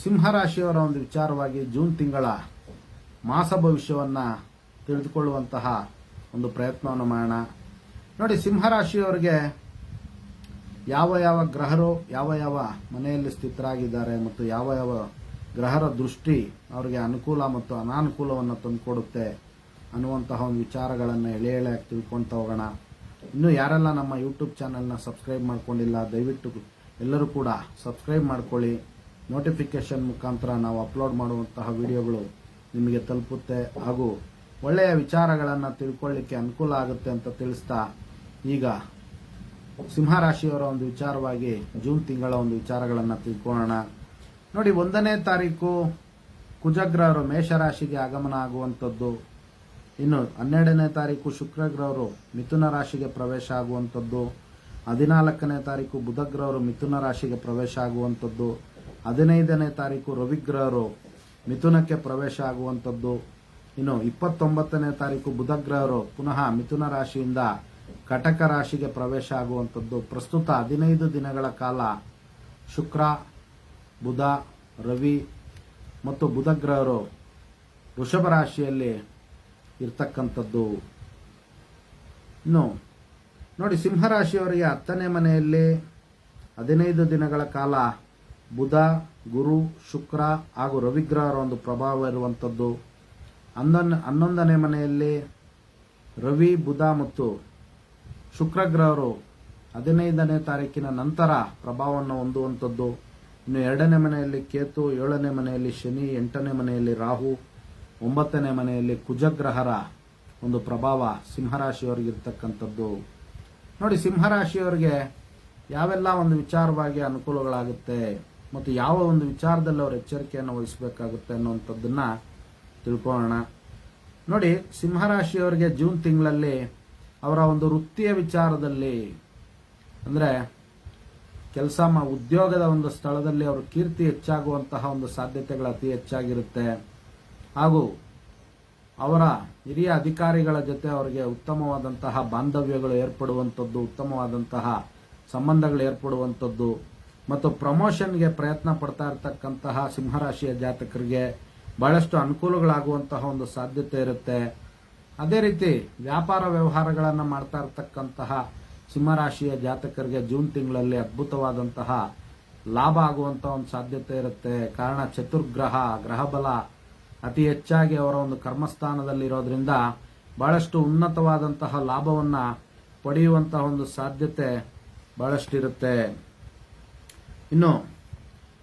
ಸಿಂಹರಾಶಿಯವರ ಒಂದು ವಿಚಾರವಾಗಿ ಜೂನ್ ತಿಂಗಳ ಮಾಸ ಭವಿಷ್ಯವನ್ನು ತಿಳಿದುಕೊಳ್ಳುವಂತಹ ಒಂದು ಪ್ರಯತ್ನವನ್ನು ಮಾಡೋಣ. ನೋಡಿ, ಸಿಂಹರಾಶಿಯವರಿಗೆ ಯಾವ ಯಾವ ಗ್ರಹರು, ಯಾವ ಯಾವ ಮನೆಯಲ್ಲಿ ಸ್ಥಿತರಾಗಿದ್ದಾರೆ ಮತ್ತು ಯಾವ ಯಾವ ಗ್ರಹರ ದೃಷ್ಟಿ ಅವರಿಗೆ ಅನುಕೂಲ ಮತ್ತು ಅನಾನುಕೂಲವನ್ನು ತಂದುಕೊಡುತ್ತೆ ಅನ್ನುವಂತಹ ಒಂದು ವಿಚಾರಗಳನ್ನು ಎಳೆ ಎಳೆಯಾಗಿ ತಿಳ್ಕೊಳ್ತಾ ಹೋಗೋಣ. ಇನ್ನೂ ಯಾರೆಲ್ಲ ನಮ್ಮ ಯೂಟ್ಯೂಬ್ ಚಾನೆಲ್ನ ಸಬ್ಸ್ಕ್ರೈಬ್ ಮಾಡ್ಕೊಂಡಿಲ್ಲ, ದಯವಿಟ್ಟು ಎಲ್ಲರೂ ಕೂಡ ಸಬ್ಸ್ಕ್ರೈಬ್ ಮಾಡ್ಕೊಳ್ಳಿ. ನೋಟಿಫಿಕೇಶನ್ ಮುಖಾಂತರ ನಾವು ಅಪ್ಲೋಡ್ ಮಾಡುವಂತಹ ವಿಡಿಯೋಗಳು ನಿಮಗೆ ತಲುಪುತ್ತೆ. ಹಾಗೂ ಒಳ್ಳೆಯ ವಿಚಾರಗಳನ್ನು ತಿಳ್ಕೊಳ್ಳಿಕ್ಕೆ ಅನುಕೂಲ ಆಗುತ್ತೆ ಅಂತ ತಿಳಿಸ್ತಾ, ಈಗ ಸಿಂಹರಾಶಿಯವರ ಒಂದು ವಿಚಾರವಾಗಿ ಜೂನ್ ತಿಂಗಳ ಒಂದು ವಿಚಾರಗಳನ್ನು ತಿಳ್ಕೊಳ್ಳೋಣ. ನೋಡಿ, ಒಂದನೇ ತಾರೀಕು ಕುಜಗ್ರಹರು ಮೇಷರಾಶಿಗೆ ಆಗಮನ ಆಗುವಂಥದ್ದು. ಇನ್ನು ಹನ್ನೆರಡನೇ ತಾರೀಕು ಶುಕ್ರಗ್ರಹರು ಮಿಥುನ ರಾಶಿಗೆ ಪ್ರವೇಶ ಆಗುವಂಥದ್ದು. ಹದಿನಾಲ್ಕನೇ ತಾರೀಕು ಬುಧಗ್ರಹರು ಮಿಥುನ ರಾಶಿಗೆ ಪ್ರವೇಶ ಆಗುವಂಥದ್ದು. ಹದಿನೈದನೇ ತಾರೀಕು ರವಿಗ್ರಹರು ಮಿಥುನಕ್ಕೆ ಪ್ರವೇಶ ಆಗುವಂಥದ್ದು. ಇನ್ನು ಇಪ್ಪತ್ತೊಂಬತ್ತನೇ ತಾರೀಕು ಬುಧಗ್ರಹರು ಪುನಃ ಮಿಥುನ ರಾಶಿಯಿಂದ ಕಟಕ ರಾಶಿಗೆ ಪ್ರವೇಶ ಆಗುವಂಥದ್ದು. ಪ್ರಸ್ತುತ ಹದಿನೈದು ದಿನಗಳ ಕಾಲ ಶುಕ್ರ, ಬುಧ, ರವಿ ಮತ್ತು ಬುಧಗ್ರಹರು ವೃಷಭ ರಾಶಿಯಲ್ಲಿ ಇರ್ತಕ್ಕಂಥದ್ದು. ಇನ್ನು ನೋಡಿ ಸಿಂಹರಾಶಿಯವರಿಗೆ ಹತ್ತನೇ ಮನೆಯಲ್ಲಿ ಹದಿನೈದು ದಿನಗಳ ಕಾಲ ಬುಧ, ಗುರು, ಶುಕ್ರ ಹಾಗೂ ರವಿಗ್ರಹರ ಒಂದು ಪ್ರಭಾವ ಇರುವಂಥದ್ದು. ಹನ್ನೊಂದು ಹನ್ನೊಂದನೇ ಮನೆಯಲ್ಲಿ ರವಿ, ಬುಧ ಮತ್ತು ಶುಕ್ರಗ್ರಹರು ಹದಿನೈದನೇ ತಾರೀಕಿನ ನಂತರ ಪ್ರಭಾವವನ್ನು ಹೊಂದುವಂಥದ್ದು. ಇನ್ನು ಎರಡನೇ ಮನೆಯಲ್ಲಿ ಕೇತು, ಏಳನೇ ಮನೆಯಲ್ಲಿ ಶನಿ, ಎಂಟನೇ ಮನೆಯಲ್ಲಿ ರಾಹು, ಒಂಬತ್ತನೇ ಮನೆಯಲ್ಲಿ ಕುಜಗ್ರಹರ ಒಂದು ಪ್ರಭಾವ ಸಿಂಹರಾಶಿಯವರಿಗೆ ಇರ್ತಕ್ಕಂಥದ್ದು ನೋಡಿ, ಸಿಂಹರಾಶಿಯವರಿಗೆ ಯಾವೆಲ್ಲ ಒಂದು ವಿಚಾರವಾಗಿ ಅನುಕೂಲಗಳಾಗುತ್ತೆ? ಮತ್ತು ಯಾವ ಒಂದು ವಿಚಾರದಲ್ಲಿ ಅವರು ಎಚ್ಚರಿಕೆಯನ್ನು ವಹಿಸಬೇಕಾಗುತ್ತೆ ಅನ್ನುವಂಥದ್ದನ್ನ ತಿಳ್ಕೊಳ್ಳೋಣ. ನೋಡಿ, ಸಿಂಹರಾಶಿಯವರಿಗೆ ಜೂನ್ ತಿಂಗಳಲ್ಲಿ ಅವರ ಒಂದು ವೃತ್ತಿಯ ವಿಚಾರದಲ್ಲಿ ಅಂದರೆ ಕೆಲಸ ಮಾ, ಉದ್ಯೋಗದ ಒಂದು ಸ್ಥಳದಲ್ಲಿ ಅವರು ಕೀರ್ತಿ ಹೆಚ್ಚಾಗುವಂತಹ ಒಂದು ಸಾಧ್ಯತೆಗಳು ಅತಿ ಹೆಚ್ಚಾಗಿರುತ್ತೆ. ಹಾಗೂ ಅವರ ಹಿರಿಯ ಅಧಿಕಾರಿಗಳ ಜೊತೆ ಅವರಿಗೆ ಉತ್ತಮವಾದಂತಹ ಬಾಂಧವ್ಯಗಳು ಏರ್ಪಡುವಂಥದ್ದು, ಉತ್ತಮವಾದಂತಹ ಸಂಬಂಧಗಳು ಏರ್ಪಡುವಂಥದ್ದು ಮತ್ತು ಪ್ರಮೋಷನ್ಗೆ ಪ್ರಯತ್ನ ಪಡ್ತಾ ಇರತಕ್ಕಂತಹ ಸಿಂಹರಾಶಿಯ ಜಾತಕರಿಗೆ ಬಹಳಷ್ಟು ಅನುಕೂಲಗಳಾಗುವಂತಹ ಒಂದು ಸಾಧ್ಯತೆ ಇರುತ್ತೆ. ಅದೇ ರೀತಿ ವ್ಯಾಪಾರ ವ್ಯವಹಾರಗಳನ್ನು ಮಾಡ್ತಾ ಇರತಕ್ಕಂತಹ ಸಿಂಹರಾಶಿಯ ಜಾತಕರಿಗೆ ಜೂನ್ ತಿಂಗಳಲ್ಲಿ ಅದ್ಭುತವಾದಂತಹ ಲಾಭ ಆಗುವಂತಹ ಒಂದು ಸಾಧ್ಯತೆ ಇರುತ್ತೆ. ಕಾರಣ ಚತುರ್ಗ್ರಹ, ಗ್ರಹಬಲ ಅತಿ ಹೆಚ್ಚಾಗಿ ಅವರ ಒಂದು ಕರ್ಮಸ್ಥಾನದಲ್ಲಿರೋದ್ರಿಂದ ಬಹಳಷ್ಟು ಉನ್ನತವಾದಂತಹ ಲಾಭವನ್ನ ಪಡೆಯುವಂತಹ ಒಂದು ಸಾಧ್ಯತೆ ಬಹಳಷ್ಟಿರುತ್ತೆ. ಇನ್ನು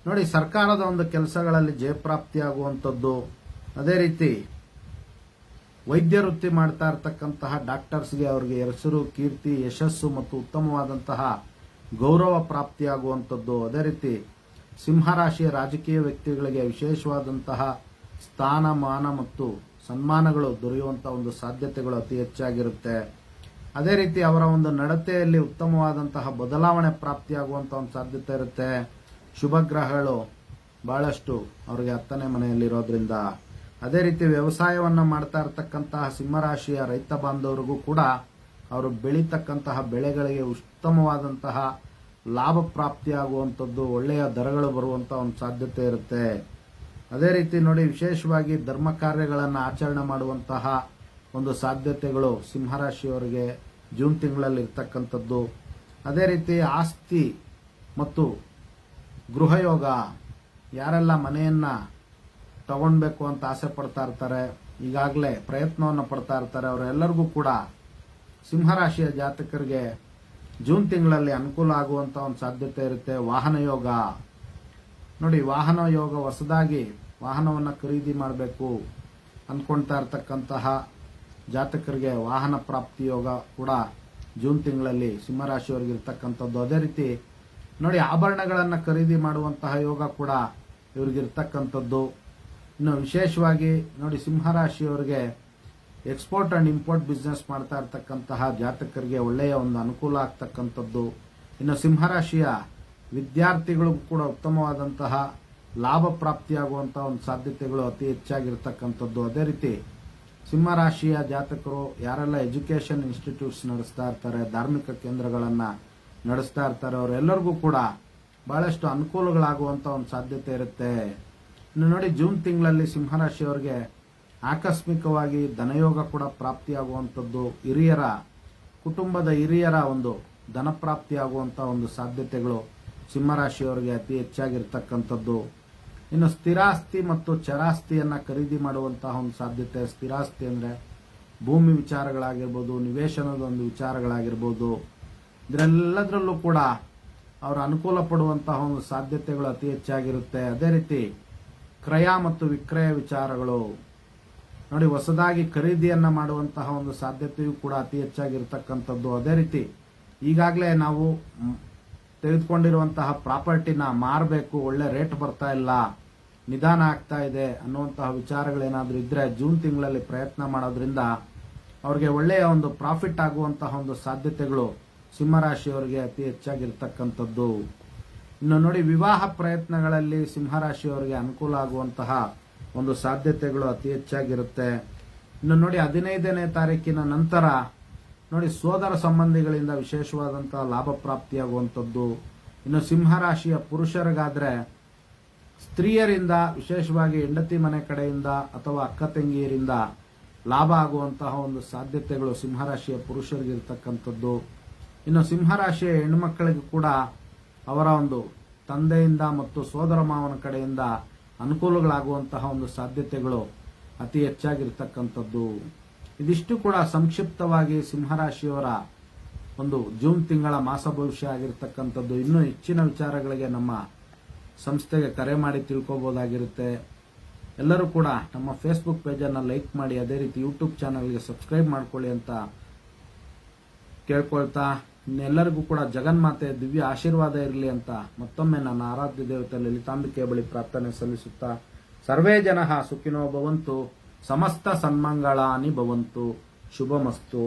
ನೋಡಿ ಸರ್ಕಾರದ ಒಂದು ಕೆಲಸಗಳಲ್ಲಿ ಜಯಪ್ರಾಪ್ತಿಯಾಗುವಂಥದ್ದು, ಅದೇ ರೀತಿ ವೈದ್ಯ ವೃತ್ತಿ ಮಾಡ್ತಾ ಇರತಕ್ಕಂತಹ ಡಾಕ್ಟರ್ಸ್ಗೆ ಅವರಿಗೆ ಹೆಸರು, ಕೀರ್ತಿ, ಯಶಸ್ಸು ಮತ್ತು ಉತ್ತಮವಾದಂತಹ ಗೌರವ ಪ್ರಾಪ್ತಿಯಾಗುವಂಥದ್ದು. ಅದೇ ರೀತಿ ಸಿಂಹರಾಶಿಯ ರಾಜಕೀಯ ವ್ಯಕ್ತಿಗಳಿಗೆ ವಿಶೇಷವಾದಂತಹ ಸ್ಥಾನಮಾನ ಮತ್ತು ಸನ್ಮಾನಗಳು ದೊರೆಯುವಂಥ ಒಂದು ಸಾಧ್ಯತೆಗಳು ಅತಿ ಹೆಚ್ಚಾಗಿರುತ್ತೆ. ಅದೇ ರೀತಿ ಅವರ ಒಂದು ನಡತೆಯಲ್ಲಿ ಉತ್ತಮವಾದಂತಹ ಬದಲಾವಣೆ ಪ್ರಾಪ್ತಿಯಾಗುವಂತಹ ಒಂದು ಸಾಧ್ಯತೆ ಇರುತ್ತೆ. ಶುಭ ಗ್ರಹಗಳು ಬಹಳಷ್ಟು ಅವರಿಗೆ ಹತ್ತನೇ ಮನೆಯಲ್ಲಿರೋದ್ರಿಂದ ಅದೇ ರೀತಿ ವ್ಯವಸಾಯವನ್ನ ಮಾಡ್ತಾ ಇರತಕ್ಕಂತಹ ಸಿಂಹರಾಶಿಯ ರೈತ ಬಾಂಧವರಿಗೂ ಕೂಡ ಅವರು ಬೆಳೀತಕ್ಕಂತಹ ಬೆಳೆಗಳಿಗೆ ಉತ್ತಮವಾದಂತಹ ಲಾಭ ಪ್ರಾಪ್ತಿಯಾಗುವಂಥದ್ದು, ಒಳ್ಳೆಯ ದರಗಳು ಬರುವಂಥ ಒಂದು ಸಾಧ್ಯತೆ ಇರುತ್ತೆ. ಅದೇ ರೀತಿ ನೋಡಿ ವಿಶೇಷವಾಗಿ ಧರ್ಮ ಕಾರ್ಯಗಳನ್ನು ಆಚರಣೆ ಮಾಡುವಂತಹ ಒಂದು ಸಾಧ್ಯತೆಗಳು ಸಿಂಹರಾಶಿಯವರಿಗೆ ಜೂನ್ ತಿಂಗಳಲ್ಲಿ ಇರ್ತಕ್ಕಂಥದ್ದು. ಅದೇ ರೀತಿ ಆಸ್ತಿ ಮತ್ತು ಗೃಹಯೋಗ ಯಾರೆಲ್ಲ ಮನೆಯನ್ನ ತಗೊಳ್ಬೇಕು ಅಂತ ಆಸೆ ಪಡ್ತಾ ಇರ್ತಾರೆ, ಈಗಾಗಲೇ ಪ್ರಯತ್ನವನ್ನು ಪಡ್ತಾ ಇರ್ತಾರೆ, ಅವರೆಲ್ಲರಿಗೂ ಕೂಡ ಸಿಂಹರಾಶಿಯ ಜಾತಕರಿಗೆ ಜೂನ್ ತಿಂಗಳಲ್ಲಿ ಅನುಕೂಲ ಆಗುವಂತ ಒಂದು ಸಾಧ್ಯತೆ ಇರುತ್ತೆ. ವಾಹನ ಯೋಗ. ನೋಡಿ, ವಾಹನ ಯೋಗ ಹೊಸದಾಗಿ ವಾಹನವನ್ನು ಖರೀದಿ ಮಾಡಬೇಕು ಅಂದ್ಕೊಳ್ತಾ ಇರ್ತಕ್ಕಂತಹ ಜಾತಕರಿಗೆ ವಾಹನ ಪ್ರಾಪ್ತಿ ಯೋಗ ಕೂಡ ಜೂನ್ ತಿಂಗಳಲ್ಲಿ ಸಿಂಹರಾಶಿಯವರಿಗೆ ಇರ್ತಕ್ಕಂಥದ್ದು ಅದೇ ರೀತಿ ನೋಡಿ, ಆಭರಣಗಳನ್ನು ಖರೀದಿ ಮಾಡುವಂತಹ ಯೋಗ ಕೂಡ ಇವ್ರಿಗಿರ್ತಕ್ಕಂಥದ್ದು. ಇನ್ನು ವಿಶೇಷವಾಗಿ ನೋಡಿ, ಸಿಂಹರಾಶಿಯವರಿಗೆ ಎಕ್ಸ್ಪೋರ್ಟ್ ಆ್ಯಂಡ್ ಇಂಪೋರ್ಟ್ ಬಿಸ್ನೆಸ್ ಮಾಡ್ತಾ ಇರ್ತಕ್ಕಂತಹ ಜಾತಕರಿಗೆ ಒಳ್ಳೆಯ ಒಂದು ಅನುಕೂಲ ಆಗ್ತಕ್ಕಂಥದ್ದು. ಇನ್ನು ಸಿಂಹರಾಶಿಯ ವಿದ್ಯಾರ್ಥಿಗಳಿಗೂ ಕೂಡ ಉತ್ತಮವಾದಂತಹ ಲಾಭ ಪ್ರಾಪ್ತಿಯಾಗುವಂತಹ ಒಂದು ಸಾಧ್ಯತೆಗಳು ಅತಿ ಹೆಚ್ಚಾಗಿರ್ತಕ್ಕಂಥದ್ದು. ಅದೇ ರೀತಿ ಸಿಂಹರಾಶಿಯ ಜಾತಕರು ಯಾರೆಲ್ಲ ಎಜುಕೇಷನ್ ಇನ್ಸ್ಟಿಟ್ಯೂಟ್ಸ್ ನಡೆಸ್ತಾ ಇರ್ತಾರೆ, ಧಾರ್ಮಿಕ ಕೇಂದ್ರಗಳನ್ನು ನಡೆಸ್ತಾ ಇರ್ತಾರೆ, ಅವರೆಲ್ಲರಿಗೂ ಕೂಡ ಬಹಳಷ್ಟು ಅನುಕೂಲಗಳಾಗುವಂಥ ಒಂದು ಸಾಧ್ಯತೆ ಇರುತ್ತೆ. ಇನ್ನು ನೋಡಿ, ಜೂನ್ ತಿಂಗಳಲ್ಲಿ ಸಿಂಹರಾಶಿಯವರಿಗೆ ಆಕಸ್ಮಿಕವಾಗಿ ಧನಯೋಗ ಕೂಡ ಪ್ರಾಪ್ತಿಯಾಗುವಂಥದ್ದು, ಹಿರಿಯರ, ಕುಟುಂಬದ ಹಿರಿಯರ ಒಂದು ಧನ ಪ್ರಾಪ್ತಿಯಾಗುವಂತ ಒಂದು ಸಾಧ್ಯತೆಗಳು ಸಿಂಹರಾಶಿಯವರಿಗೆ ಅತಿ ಹೆಚ್ಚಾಗಿರ್ತಕ್ಕಂಥದ್ದು. ಇನ್ನು ಸ್ಥಿರಾಸ್ತಿ ಮತ್ತು ಚರಾಸ್ತಿಯನ್ನ ಖರೀದಿ ಮಾಡುವಂತಹ ಒಂದು ಸಾಧ್ಯತೆ. ಸ್ಥಿರಾಸ್ತಿ ಅಂದ್ರೆ ಭೂಮಿ ವಿಚಾರಗಳಾಗಿರ್ಬೋದು, ನಿವೇಶನದ ಒಂದು ವಿಚಾರಗಳಾಗಿರ್ಬೋದು. ಇದರೆಲ್ಲದರಲ್ಲೂ ಕೂಡ ಅವರು ಅನುಕೂಲ ಪಡುವಂತಹ ಒಂದು ಸಾಧ್ಯತೆಗಳು ಅತಿ ಹೆಚ್ಚಾಗಿರುತ್ತೆ. ಅದೇ ರೀತಿ ಕ್ರಯ ಮತ್ತು ವಿಕ್ರಯ ವಿಚಾರಗಳು. ನೋಡಿ, ಹೊಸದಾಗಿ ಖರೀದಿಯನ್ನ ಮಾಡುವಂತಹ ಒಂದು ಸಾಧ್ಯತೆಯೂ ಕೂಡ ಅತಿ ಹೆಚ್ಚಾಗಿರ್ತಕ್ಕಂಥದ್ದು. ಅದೇ ರೀತಿ ಈಗಾಗಲೇ ನಾವು ತೆಗೆದುಕೊಂಡಿರುವಂತಹ ಪ್ರಾಪರ್ಟಿನ ಮಾರಬೇಕು, ಒಳ್ಳೆ ರೇಟ್ ಬರ್ತಾ ಇಲ್ಲ. ನಿಧಾನ ಆಗ್ತಾ ಇದೆ ಅನ್ನುವಂತಹ ವಿಚಾರಗಳೇನಾದರೂ ಇದ್ದರೆ ಜೂನ್ ತಿಂಗಳಲ್ಲಿ ಪ್ರಯತ್ನ ಮಾಡೋದ್ರಿಂದ ಅವ್ರಿಗೆ ಒಳ್ಳೆಯ ಒಂದು ಪ್ರಾಫಿಟ್ ಆಗುವಂತಹ ಒಂದು ಸಾಧ್ಯತೆಗಳು ಸಿಂಹರಾಶಿಯವರಿಗೆ ಅತಿ ಹೆಚ್ಚಾಗಿರ್ತಕ್ಕಂಥದ್ದು. ಇನ್ನು ನೋಡಿ, ವಿವಾಹ ಪ್ರಯತ್ನಗಳಲ್ಲಿ ಸಿಂಹರಾಶಿಯವರಿಗೆ ಅನುಕೂಲ ಆಗುವಂತಹ ಒಂದು ಸಾಧ್ಯತೆಗಳು ಅತಿ ಹೆಚ್ಚಾಗಿರುತ್ತೆ. ಇನ್ನು ನೋಡಿ, ಹದಿನೈದನೇ ತಾರೀಕಿನ ನಂತರ ನೋಡಿ, ಸೋದರ ಸಂಬಂಧಿಗಳಿಂದ ವಿಶೇಷವಾದಂತಹ ಲಾಭ ಪ್ರಾಪ್ತಿಯಾಗುವಂಥದ್ದು. ಇನ್ನು ಸಿಂಹರಾಶಿಯ ಪುರುಷರಿಗಾದ್ರೆ ಸ್ತ್ರೀಯರಿಂದ, ವಿಶೇಷವಾಗಿ ಹೆಂಡತಿ ಮನೆ ಕಡೆಯಿಂದ ಅಥವಾ ಅಕ್ಕ ತಂಗಿಯರಿಂದ ಲಾಭ ಆಗುವಂತಹ ಒಂದು ಸಾಧ್ಯತೆಗಳು ಸಿಂಹರಾಶಿಯ ಪುರುಷರಿಗೆ ಇರ್ತಕ್ಕಂಥದ್ದು ಇನ್ನು ಸಿಂಹರಾಶಿಯ ಹೆಣ್ಮಕ್ಕಳಿಗೂ ಕೂಡ ಅವರ ಒಂದು ತಂದೆಯಿಂದ ಮತ್ತು ಸೋದರ ಮಾವನ ಕಡೆಯಿಂದ ಅನುಕೂಲಗಳಾಗುವಂತಹ ಒಂದು ಸಾಧ್ಯತೆಗಳು ಅತಿ ಹೆಚ್ಚಾಗಿರ್ತಕ್ಕಂಥದ್ದು. ಇದಿಷ್ಟು ಕೂಡ ಸಂಕ್ಷಿಪ್ತವಾಗಿ ಸಿಂಹರಾಶಿಯವರ ಒಂದು ಜೂನ್ ತಿಂಗಳ ಮಾಸ ಭವಿಷ್ಯ ಆಗಿರ್ತಕ್ಕಂಥದ್ದು. ಇನ್ನೂ ಹೆಚ್ಚಿನ ವಿಚಾರಗಳಿಗೆ ನಮ್ಮ ಸಂಸ್ಥೆಗೆ ಕರೆ ಮಾಡಿ ತಿಳ್ಕೊಬೋದಾಗಿರುತ್ತೆ. ಎಲ್ಲರೂ ಕೂಡ ನಮ್ಮ ಫೇಸ್ಬುಕ್ ಪೇಜನ್ನು ಲೈಕ್ ಮಾಡಿ, ಅದೇ ರೀತಿ ಯೂಟ್ಯೂಬ್ ಚಾನಲ್ಗೆ ಸಬ್ಸ್ಕ್ರೈಬ್ ಮಾಡ್ಕೊಳ್ಳಿ ಅಂತ ಕೇಳ್ಕೊಳ್ತಾ, ಇನ್ನೆಲ್ಲರಿಗೂ ಕೂಡ ಜಗನ್ಮಾತೆ ದಿವ್ಯ ಆಶೀರ್ವಾದ ಇರಲಿ ಅಂತ ಮತ್ತೊಮ್ಮೆ ನನ್ನ ಆರಾಧ್ಯ ದೇವತೆ ಲಲಿತಾಂಬಿಕೆ ಬಳಿ ಪ್ರಾರ್ಥನೆ ಸಲ್ಲಿಸುತ್ತಾ, ಸರ್ವೇ ಜನ ಸುಖಿನೋ ಭವಂತು, ಸಮಸ್ತ ಸನ್ಮಂಗಳಾನಿ ಭವಂತು, ಶುಭಮಸ್ತು.